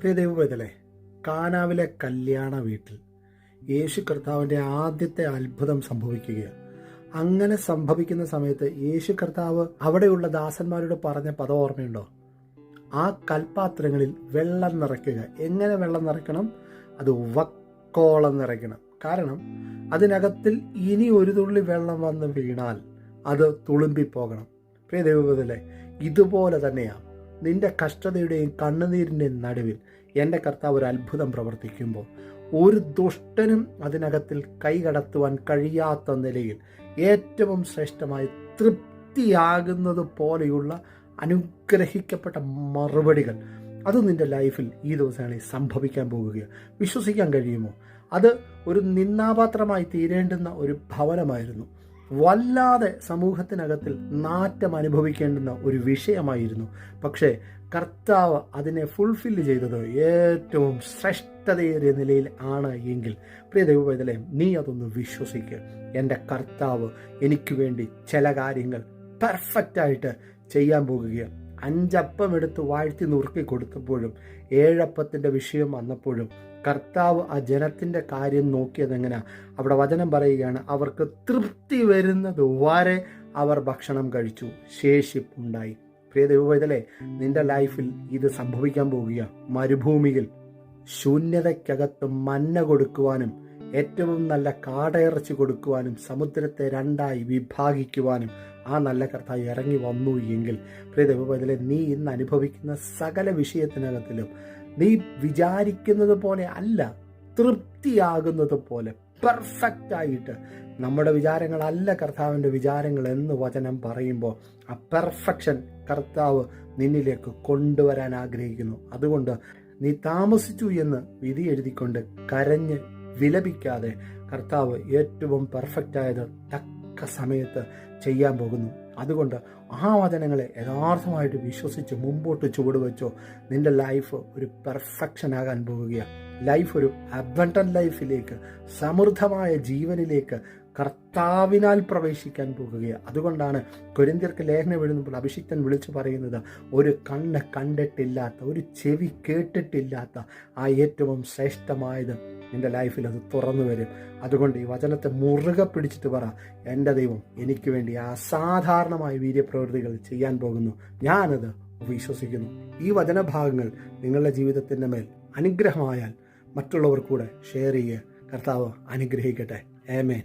പ്രിയ ദൈവവേദലെ കാനാവിലെ കല്യാണ വീട്ടിൽ യേശു കർത്താവിന്റെ ആദ്യത്തെ അത്ഭുതം സംഭവിക്കുകയാണ്. അങ്ങനെ സംഭവിക്കുന്ന സമയത്ത് യേശു കർത്താവ് അവിടെയുള്ള ദാസന്മാരോട് പറഞ്ഞ പദം ഓർമ്മയുണ്ടോ? ആ കൽപാത്രങ്ങളിൽ വെള്ളം നിറയ്ക്കുക. എങ്ങനെ വെള്ളം നിറയ്ക്കണം? അത് വക്കോളം നിറയ്ക്കണം. കാരണം അതിനകത്തിൽ ഇനി ഒരു തുള്ളി വെള്ളം വന്ന് വീണാൽ അത് തുളുമ്പിപ്പോകണം. പ്രിയ ദൈവത്തിലെ ഇതുപോലെ തന്നെയാണ്. നിന്റെ കഷ്ടതയുടെയും കണ്ണുനീരിന്റെയും നടുവിൽ എന്റെ കർത്താവ് ഒരു അത്ഭുതം പ്രവർത്തിക്കുമ്പോൾ ഒരു ദുഷ്ടനും അതിനകത്തിൽ കൈകടത്തുവാൻ കഴിയാത്ത നിലയിൽ ഏറ്റവും ശ്രേഷ്ഠമായി തൃപ്തിയാകുന്നത് പോലെയുള്ള അനുഗ്രഹിക്കപ്പെട്ട മറുപടികൾ. അത് നിന്റെ ലൈഫിൽ ഈ ദിവസങ്ങളിൽ സംഭവിക്കാൻ പോകുകയാണ്. വിശ്വസിക്കാൻ കഴിയുമോ? അത് ഒരു നിന്നാപാത്രമായി തീരേണ്ടുന്ന ഒരു ഭവനമായിരുന്നു. വല്ലാതെ സമൂഹത്തിനകത്തിൽ നാറ്റം അനുഭവിക്കേണ്ടുന്ന ഒരു വിഷയമായിരുന്നു. പക്ഷേ കർത്താവ് അതിനെ ഫുൾഫില്ല് ചെയ്തത് ഏറ്റവും ശ്രേഷ്ഠതയേറിയ നിലയിൽ ആണ് എങ്കിൽ പ്രിയ ദൈവവേദലെ നീ അതൊന്ന് വിശ്വസിക്കുക എന്റെ കർത്താവ് എനിക്ക് വേണ്ടി ചില കാര്യങ്ങൾ പെർഫെക്റ്റായിട്ട് ചെയ്യാൻ പോകുകയാണ്. അഞ്ചപ്പം എടുത്ത് വാഴ്ത്തി നുറുക്കി കൊടുത്തപ്പോഴും ഏഴപ്പത്തിന്റെ വിഷയം വന്നപ്പോഴും കർത്താവ് ആ ജനത്തിന്റെ കാര്യം നോക്കിയത് എങ്ങനെയാ അവിടെ വചനം പറയുകയാണ് അവർക്ക് തൃപ്തി വരുന്നത് വരെ അവർ ഭക്ഷണം കഴിച്ചു ശേഷിപ്പുണ്ടായി. പ്രിയ ദൈവവൈതലേ നിന്റെ ലൈഫിൽ ഇത് സംഭവിക്കാൻ പോവുകയാണ് മരുഭൂമിയിൽ ശൂന്യതയ്ക്കകത്ത് മന്ന കൊടുക്കുവാനും ഏറ്റവും നല്ല കാടയിറച്ചി കൊടുക്കുവാനും സമുദ്രത്തെ രണ്ടായി വിഭാഗിക്കുവാനും ആ നല്ല കർത്താവ് ഇറങ്ങി വന്നു എങ്കിൽ പ്രിയ ദൈവവൈതലെ നീ ഇന്ന് അനുഭവിക്കുന്ന സകല വിഷയത്തിനകത്തിലും നീ വിചാരിക്കുന്നത് പോലെ അല്ല തൃപ്തിയാകുന്നത് പോലെ പെർഫെക്റ്റ് ആയിട്ട്. നമ്മുടെ വിചാരങ്ങളല്ല കർത്താവിന്റെ വിചാരങ്ങൾ എന്ന് വചനം പറയുമ്പോൾ ആ പെർഫെക്ഷൻ കർത്താവ് നിന്നിലേക്ക് കൊണ്ടുവരാൻ ആഗ്രഹിക്കുന്നു. അതുകൊണ്ട് നീ താമസിച്ചു എന്ന് വിധി എഴുതിക്കൊണ്ട് കരഞ്ഞ് വിലപിക്കാതെ കർത്താവ് ഏറ്റവും പെർഫെക്റ്റായത് തക്ക സമയത്ത് ചെയ്യാൻ പോകുന്നു. അതുകൊണ്ട് ആ വചനങ്ങളെ യഥാർത്ഥമായിട്ട് വിശ്വസിച്ച് മുമ്പോട്ട് ചുവടുവെച്ചോ നിന്റെ ലൈഫ് ഒരു പെർഫെക്ഷൻ ആകാൻ പോവുകയാണ് ലൈഫ് ഒരു അബണ്ടൻ ലൈഫിലേക്ക് സമൃദ്ധമായ ജീവനിലേക്ക് കർത്താവിനാൽ പ്രവേശിക്കാൻ പോകുകയാണ്. അതുകൊണ്ടാണ് കൊരിന്തിയർക്ക് ലേഖനം എഴുതുമ്പോൾ അഭിഷിക്തൻ വിളിച്ചു പറയുന്നത് ഒരു കണ്ണ് കണ്ടിട്ടില്ലാത്ത ഒരു ചെവി കേട്ടിട്ടില്ലാത്ത ആ ഏറ്റവും ശ്രേഷ്ഠമായത് എന്റെ ലൈഫിൽ അത് തുറന്നു വരും. അതുകൊണ്ട് ഈ വചനത്തെ മുറുകെ പിടിച്ചിട്ട് പറ എന്റെ ദൈവം എനിക്ക് വേണ്ടി അസാധാരണമായ വീര്യപ്രവൃത്തികൾ ചെയ്യാൻ പോകുന്നു. ഞാനത് വിശ്വസിക്കുന്നു. ഈ വചനഭാഗങ്ങൾ നിങ്ങളുടെ ജീവിതത്തിന്റെ മേൽ അനുഗ്രഹമായാൽ മറ്റുള്ളവർ കൂടെ ഷെയർ ചെയ്യുക കർത്താവ് അനുഗ്രഹിക്കട്ടെ. ഏമേൻ